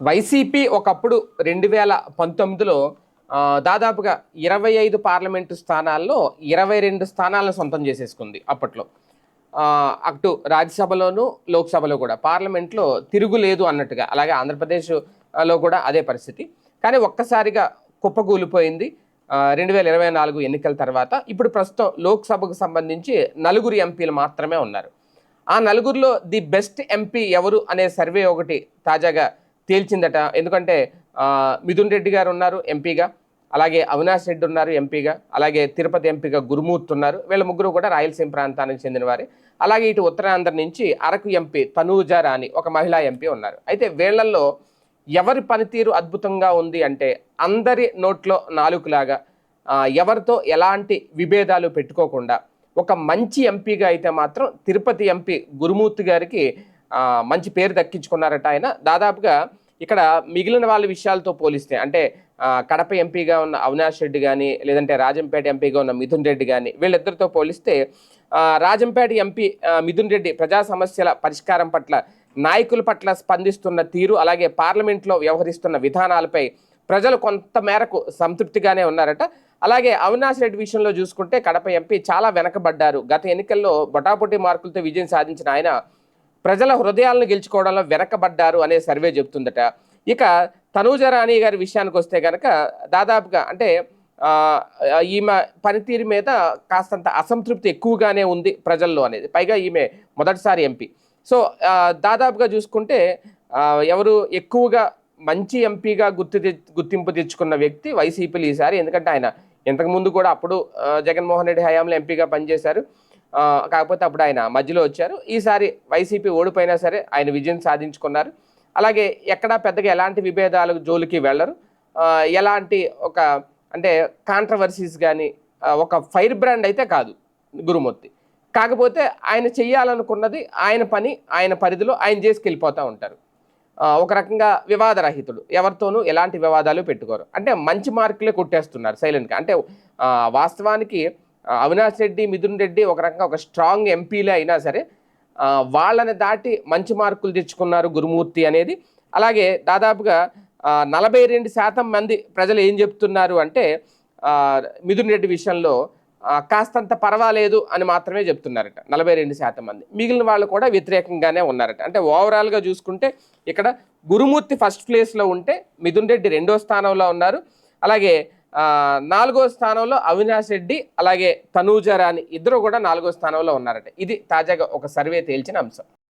YCP ఒకప్పుడు రెండు వేల పంతొమ్మిదిలో దాదాపుగా ఇరవై ఐదు పార్లమెంటు స్థానాల్లో ఇరవై రెండు స్థానాలను సొంతం చేసేసుకుంది అప్పట్లో. అటు రాజ్యసభలోను లోక్సభలో కూడా. పార్లమెంట్లో తిరుగులేదు అన్నట్టుగా అలాగే ఆంధ్రప్రదేశ్లో కూడా అదే పరిస్థితి. కానీ ఒక్కసారిగా కుప్పకూలిపోయింది. రెండు వేల ఇరవై నాలుగు ఎన్నికల తర్వాత ఇప్పుడు ప్రస్తుతం లోక్సభకు సంబంధించి నలుగురు ఎంపీలు మాత్రమే ఉన్నారు. ఆ నలుగురిలో ది బెస్ట్ ఎంపీ ఎవరు అనే సర్వే ఒకటి తాజాగా తేల్చిందట. ఎందుకంటే మిథున్ రెడ్డి గారు ఉన్నారు ఎంపీగా అలాగే అవినాష్ రెడ్డి ఉన్నారు ఎంపీగా అలాగే తిరుపతి ఎంపీగా గురుమూర్తి ఉన్నారు. వీళ్ళ ముగ్గురు కూడా రాయలసీమ ప్రాంతానికి చెందినవారే. అలాగే ఇటు ఉత్తరాంధ్ర నుంచి అరకు ఎంపీ తనూజా రాణి ఒక మహిళా ఎంపీ ఉన్నారు. అయితే వీళ్ళల్లో ఎవరి పనితీరు అద్భుతంగా ఉంది అంటే అందరి నోట్లో నాలుగులాగా ఎవరితో ఎలాంటి విభేదాలు పెట్టుకోకుండా ఒక మంచి ఎంపీగా అయితే మాత్రం తిరుపతి ఎంపీ గురుమూర్తి గారికి మంచి పేరు దక్కించుకున్నారట ఆయన. దాదాపుగా ఇక్కడ మిగిలిన వాళ్ళ విషయాలతో పోలిస్తే అంటే కడప ఎంపీగా ఉన్న అవినాష్ రెడ్డి కానీ లేదంటే రాజంపేట ఎంపీగా ఉన్న మిథున్ రెడ్డి కానీ వీళ్ళిద్దరితో పోలిస్తే రాజంపేట ఎంపీ మిథున్ రెడ్డి ప్రజా సమస్యల పరిష్కారం పట్ల నాయకుల పట్ల స్పందిస్తున్న తీరు అలాగే పార్లమెంట్లో వ్యవహరిస్తున్న విధానాలపై ప్రజలు కొంత మేరకు సంతృప్తిగానే ఉన్నారట. అలాగే అవినాష్ రెడ్డి విషయంలో చూసుకుంటే కడప ఎంపీ చాలా వెనకబడ్డారు. గత ఎన్నికల్లో బొటాబొటి మార్కులతో విజయం సాధించిన ఆయన ప్రజల హృదయాలను గెలుచుకోవడంలో వెనకబడ్డారు అనే సర్వే చెప్తుందట ఇక తనూజ రాణి గారి విషయానికి వస్తే కనుక దాదాపుగా అంటే ఈమె పనితీరు మీద కాస్తంత అసంతృప్తి ఎక్కువగానే ఉంది ప్రజల్లో అనేది. పైగా ఈమె మొదటిసారి ఎంపీ. సో దాదాపుగా చూసుకుంటే ఎవరు ఎక్కువగా మంచి ఎంపీగా గుర్తు గుర్తింపు తెచ్చుకున్న వ్యక్తి వైసీపీలు ఈసారి. ఎందుకంటే ఆయన ఇంతకుముందు కూడా అప్పుడు జగన్మోహన్ రెడ్డి హయాంలో ఎంపీగా పనిచేశారు. కాకపోతే అప్పుడు ఆయన మధ్యలో వచ్చారు. ఈసారి వైసీపీ ఓడిపోయినా సరే ఆయన విజయం సాధించుకున్నారు. అలాగే ఎక్కడా పెద్దగా ఎలాంటి విభేదాలు జోలికి వెళ్ళరు. ఎలాంటి ఒక అంటే కాంట్రవర్సీస్ కానీ ఒక ఫైర్ బ్రాండ్ అయితే కాదు గురుమూర్తి. కాకపోతే ఆయన చెయ్యాలనుకున్నది ఆయన పని ఆయన పరిధిలో ఆయన చేసుకెళ్ళిపోతూ ఉంటారు. ఒక రకంగా వివాదరహితుడు ఎవరితోనూ ఎలాంటి వివాదాలు పెట్టుకోరు. అంటే మంచి మార్కులే కొట్టేస్తున్నారు సైలెంట్గా. అంటే వాస్తవానికి అవినాష్ రెడ్డి మిథున్ రెడ్డి ఒక రకంగా ఒక స్ట్రాంగ్ ఎంపీలే అయినా సరే వాళ్ళని దాటి మంచి మార్కులు తెచ్చుకున్నారు గురుమూర్తి అనేది. అలాగే దాదాపుగా నలభై రెండు శాతం మంది ప్రజలు ఏం చెప్తున్నారు అంటే మిథున్ రెడ్డి విషయంలో కాస్తంత పర్వాలేదు అని మాత్రమే చెప్తున్నారట నలభై రెండు శాతం మంది. మిగిలిన వాళ్ళు కూడా వ్యతిరేకంగానే ఉన్నారట. అంటే ఓవరాల్గా చూసుకుంటే ఇక్కడ గురుమూర్తి ఫస్ట్ ప్లేస్లో ఉంటే మిథున్ రెడ్డి రెండో స్థానంలో ఉన్నారు. అలాగే నాలుగో స్థానంలో అవినాష్ రెడ్డి అలాగే తనూజ రాణి ఇద్దరు కూడా నాలుగో స్థానంలో ఉన్నారట. ఇది తాజాగా ఒక సర్వే తేల్చిన అంశం.